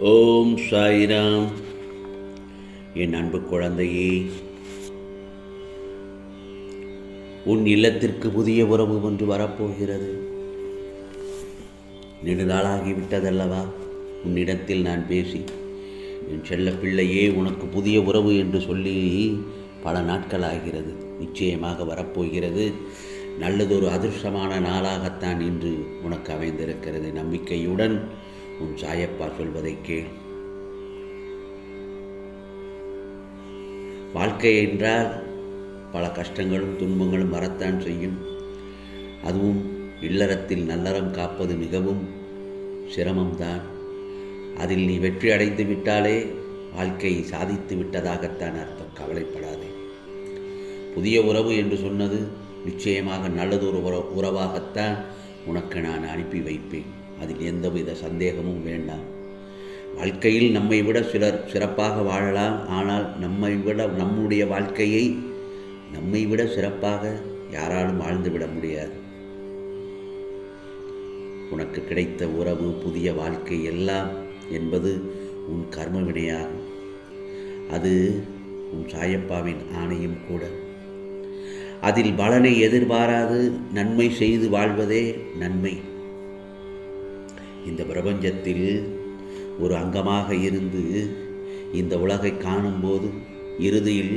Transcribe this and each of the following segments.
ஓம் சாய்ராம். என் அன்பு குழந்தையே உன் இல்லத்திற்கு புதிய உறவு ஒன்று வரப்போகிறது. நெடுநாளாகிவிட்டதல்லவா? உன்னிடத்தில் நான் பேசி என் செல்ல பிள்ளையே உனக்கு புதிய உறவு என்று சொல்லி பல நாட்கள் ஆகிறது நிச்சயமாக வரப்போகிறது. நல்லதொரு அதிர்ஷ்டமான நாளாகத்தான் இன்று உனக்கு அமைந்திருக்கிறது. நம்பிக்கையுடன் உன் சாயப்பா சொல்வதை கேள். வாழ்க்கை என்றால் பல கஷ்டங்களும் துன்பங்களும் வரத்தான் செய்யும். அதுவும் இல்லறத்தில் நல்லறம் காப்பது மிகவும் சிரமம்தான். அதில் நீ வெற்றி அடைந்து விட்டாலே வாழ்க்கையை சாதித்து விட்டதாகத்தான் அர்த்தம். கவலைப்படாதே. புதிய உறவு என்று சொன்னது நிச்சயமாக நல்லதொரு உறவாகத்தான் உனக்கு நான் அனுப்பி வைப்பேன். அதில் எந்தவித சந்தேகமும் வேண்டாம். வாழ்க்கையில் நம்மை விட சிலர் சிறப்பாக வாழலாம். ஆனால் நம்மை விட நம்முடைய வாழ்க்கையை நம்மை விட சிறப்பாக யாராலும் வாழ்ந்துவிட முடியாது. உனக்கு கிடைத்த உறவு புதிய வாழ்க்கை எல்லாம் என்பது உன் கர்ம வினையாகும் அது உன் சாயப்பாவின் ஆணையும் கூட. அதில் பலனை எதிர்பாராது. நன்மை செய்து வாழ்வதே நன்மை. இந்த பிரபஞ்சத்தில் ஒரு அங்கமாக இருந்து இந்த உலகை காணும்போது இறுதியில்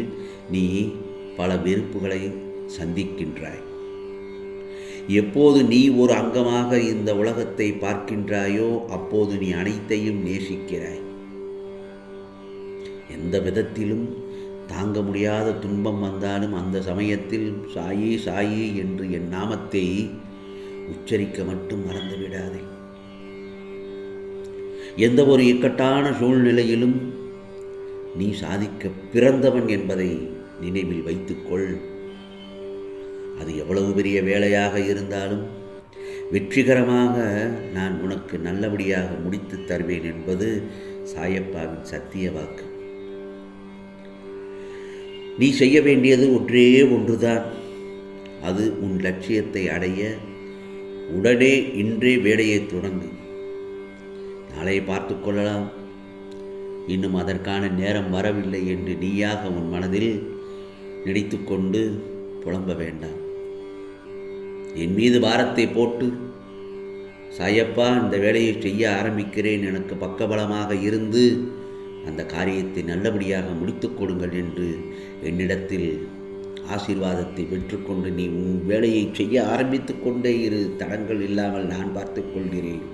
நீ பல வெறுப்புகளை சந்திக்கின்றாய். எப்போது நீ ஒரு அங்கமாக இந்த உலகத்தை பார்க்கின்றாயோ அப்போது நீ அனைத்தையும் நேசிக்கிறாய். எந்த விதத்திலும் தாங்க முடியாத துன்பம் வந்தாலும் அந்த சமயத்தில் சாயி சாயி என்று என் நாமத்தை உச்சரிக்க மட்டும் மறந்துவிடாதே. எந்த ஒரு இக்கட்டான சூழ்நிலையிலும் நீ சாதிக்க பிறந்தவன் என்பதை நினைவில் வைத்துக்கொள். அது எவ்வளவு பெரிய வேலையாக இருந்தாலும் வெற்றிகரமாக நான் உனக்கு நல்லபடியாக முடித்து தருவேன் என்பது சாயப்பாவின் சத்திய வாக்கு. நீ செய்ய வேண்டியது ஒன்றே ஒன்றுதான். அது உன் லட்சியத்தை அடைய உடனே இன்றே வேலையை தொடங்கு. நாளை பார்த்து கொள்ளலாம். இன்னும் அதற்கான நேரம் வரவில்லை என்று நீயாக உன் மனதில் நினைத்து கொண்டு புலம்ப வேண்டாம். என் மீது பாரத்தை போட்டு சாயப்பா இந்த வேலையை செய்ய ஆரம்பிக்கிறேன். எனக்கு பக்கபலமாக இருந்து அந்த காரியத்தை நல்லபடியாக முடித்து கொடுங்கள் என்று என்னிடத்தில் ஆசீர்வாதத்தை பெற்றுக்கொண்டு நீ உன் வேலையை செய்ய ஆரம்பித்து கொண்டே இரு. தடங்கள் இல்லாமல் நான் பார்த்து கொள்கிறேன்.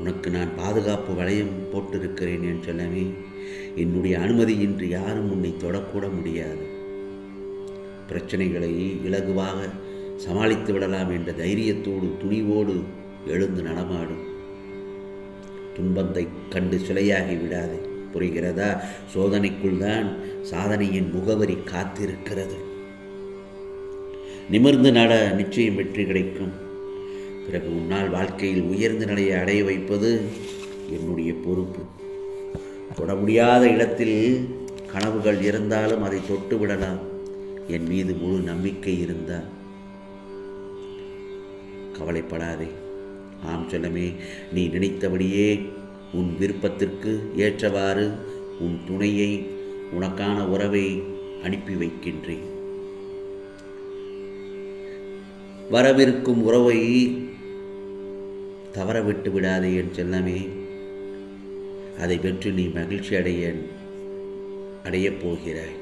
உனக்கு நான் பாதுகாப்பு வளையம் போட்டிருக்கிறேன் என் செல்லமே. என்னுடைய அனுமதியின்றி யாரும் உன்னை தொடக்கூட முடியாது. பிரச்சனைகளை இலகுவாக சமாளித்து விடலாம் என்ற தைரியத்தோடு துணிவோடு எழுந்து நடமாடும் துன்பத்தை கண்டு சிலையாகி விடாதே. புரிகிறதா? சோதனைக்குள் தான் சாதனையின் முகவரி காத்திருக்கிறது. நிமிர்ந்து நட நிச்சயம் வெற்றி கிடைக்கும். பிறகு உன்னால் வாழ்க்கையில் உயர்ந்த நிலையை அடைய வைப்பது என்னுடைய பொறுப்பு. தொட முடியாத இடத்தில் கனவுகள் இருந்தாலும் அதை தொட்டு விடலாம். என் மீது முழு நம்பிக்கை இருந்தால். கவலைப்படாதே. ஆம் சொல்லமே நீ நினைத்தபடியே உன் விருப்பத்திற்கு ஏற்றவாறு உன் துணையை உனக்கான உறவை அனுப்பி வைக்கின்றேன். வரவிருக்கும் உறவை தவற விட்டு விடாதே என் செல்லமே. அதை பெற்று நீ மகிழ்ச்சி அடைய அடையப் போகிறாய்.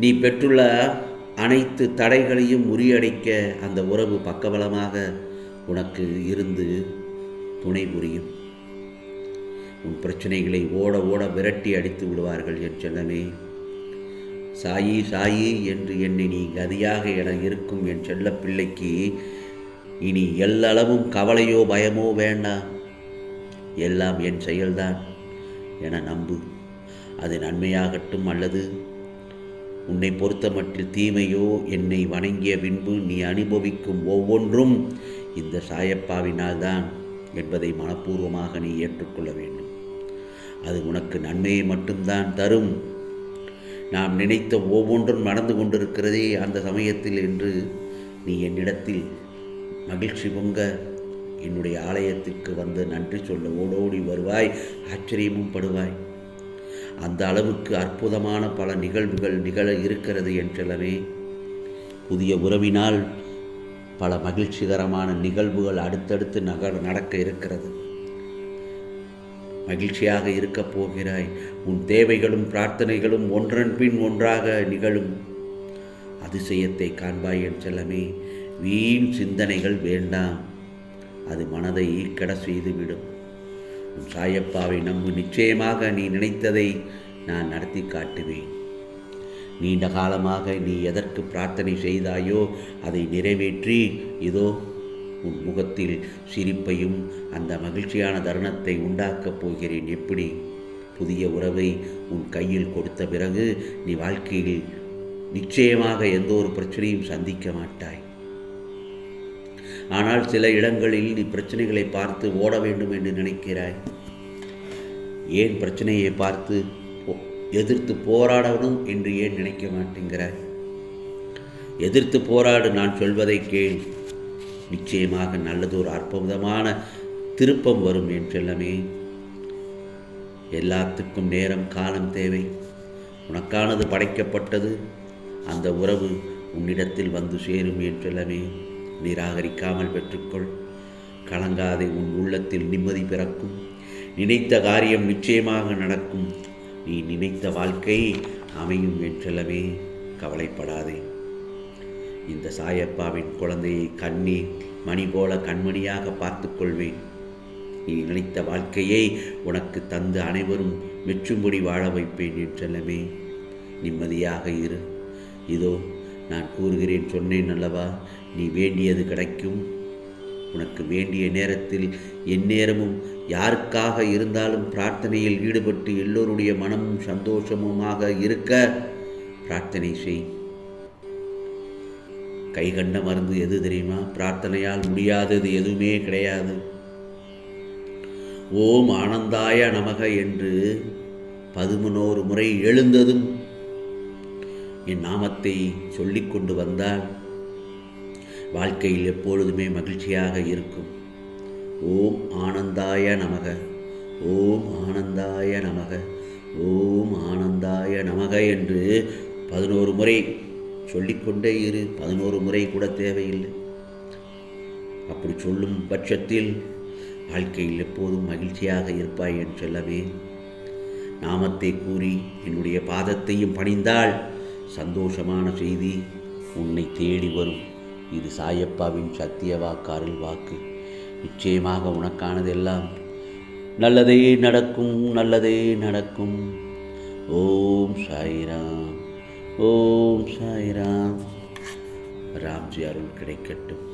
நீ பெற்றுள்ள அனைத்து தடைகளையும் முறியடைக்க அந்த உறவு பக்கபலமாக உனக்கு இருந்து துணை புரியும். உன் பிரச்சனைகளை ஓட ஓட விரட்டி அடித்து விடுவார்கள் என் செல்லமே. சாயி சாயி என்று என்னை நீ கதியாக என இருக்கும் என் செல்ல பிள்ளைக்கு இனி எல்லளவும் கவலையோ பயமோ வேண்டாம் எல்லாம் என் செயல்தான் என நம்பு. அது நன்மையாகட்டும் அல்லது உன்னை பொறுத்தமட்டில் தீமையோ என்னை வணங்கிய பின்பு நீ அனுபவிக்கும் ஒவ்வொன்றும் இந்த சாயப்பாவினால்தான் என்பதை மனப்பூர்வமாக நீ ஏற்றுக்கொள்ள வேண்டும். அது உனக்கு நன்மையை மட்டும்தான் தரும். நாம் நினைத்த ஒவ்வொன்றும் நடந்து கொண்டிருக்கிறதே அந்த சமயத்தில் என்று நீ என்னிடத்தில் மகிழ்ச்சி பொங்க. என்னுடைய ஆலயத்திற்கு வந்து நன்றி சொல்ல ஓடோடி வருவாய் ஆச்சரியமும் படுவாய். அந்த அளவுக்கு அற்புதமான பல நிகழ்வுகள் நிகழ இருக்கிறது என்றெல்லாமே புதிய உறவினால் பல மகிழ்ச்சிகரமான நிகழ்வுகள் அடுத்தடுத்து நக நடக்க இருக்கிறது. மகிழ்ச்சியாக இருக்கப் போகிறாய். உன் தேவைகளும் பிரார்த்தனைகளும் ஒன்றன் பின் ஒன்றாக நிகழும் அதிசயத்தை காண்பாய் என் செல்லமே வீண் சிந்தனைகள் வேண்டாம். அது மனதை ஈக்கட செய்துவிடும். உன் சாயப்பாவை நம்பு. நிச்சயமாக நீ நினைத்ததை நான் நடத்தி காட்டுவேன். நீண்ட காலமாக நீ எதற்கு பிரார்த்தனை செய்தாயோ அதை நிறைவேற்றி இதோ உன் முகத்தில் சிரிப்பையும் அந்த மகிழ்ச்சியான தருணத்தை உண்டாக்கப் போகிறேன். எப்படி? புதிய உறவை உன் கையில் கொடுத்த பிறகு நீ வாழ்க்கையில் நிச்சயமாக எந்த ஒரு பிரச்சனையும் சந்திக்க மாட்டாய். ஆனால் சில இடங்களில் நீ பிரச்சனைகளை பார்த்து ஓட வேண்டும் என்று நினைக்கிறாய். ஏன் பிரச்சனையை பார்த்து போ- எதிர்த்து போராடணும் என்று ஏன் நினைக்க மாட்டேங்கிறாய்? எதிர்த்து போராடு நான் சொல்வதை கேள். நிச்சயமாக நல்லது ஒரு அற்புதமான திருப்பம் வரும் என் செல்லமே. எல்லாத்துக்கும் நேரம் காலம் தேவை. உனக்கானது படைக்கப்பட்டது. அந்த உறவு உன்னிடத்தில் வந்து சேரும் என் செல்லமே. நிராகரிக்காமல் பெற்றுக்கொள். கலங்காதே உன் உள்ளத்தில் நிம்மதி பிறக்கும். நினைத்த காரியம் நிச்சயமாக நடக்கும். நீ நினைத்த வாழ்க்கை அமையும் என்றெல்லாமே கவலைப்படாதே. இந்த சாயப்பாவின் குழந்தையை கண்ணீர் மணி போல கண்மணியாக பார்த்து கொள்வேன். நீ நினைத்த வாழ்க்கையை உனக்கு தந்து அனைவரும் மெச்சும்படி வாழ வைப்பேன் என்றெல்லாமே. நிம்மதியாக இரு. இதோ நான் கூறுகிறேன் சொன்னேன் அல்லவா? நீ வேண்டியது கிடைக்கும். உனக்கு வேண்டிய நேரத்தில் எந்நேரமும் யாருக்காக இருந்தாலும் பிரார்த்தனையில் ஈடுபட்டு எல்லோருடைய மனமும் சந்தோஷமுமாக இருக்க பிரார்த்தனை செய். கைகண்ட மருந்து எது தெரியுமா? பிரார்த்தனையால் முடியாதது எதுவுமே கிடையாது. ஓம் ஆனந்தாய நமக என்று பதிமூனோரு முறை எழுந்ததும் என் நாமத்தை சொல்லிக் கொண்டு வந்தால் வாழ்க்கையில் எப்பொழுதுமே மகிழ்ச்சியாக இருக்கும். ஓம் ஆனந்தாய நமக. ஓம் ஆனந்தாய நமக. ஓம் ஆனந்தாய நமக என்று பதினோரு முறை சொல்லிக்கொண்டே இரு. பதினோரு முறை கூட தேவையில்லை. அப்படி சொல்லும் பட்சத்தில் வாழ்க்கையில் எப்போதும் மகிழ்ச்சியாக இருப்பாய் என்று சொல்லவே. நாமத்தை கூறி என்னுடைய பாதத்தையும் பணிந்தால் சந்தோஷமான செய்தி உன்னை தேடி வரும். இது சாயப்பாவின் சத்திய வாக்காரில் வாக்கு. நிச்சயமாக உனக்கானதெல்லாம் நல்லதே நடக்கும் நல்லதே நடக்கும். ஓம் சாய்ராம் ஓம் சாய்ராம். ராம்ஜி அருள் கிடைக்கட்டும்.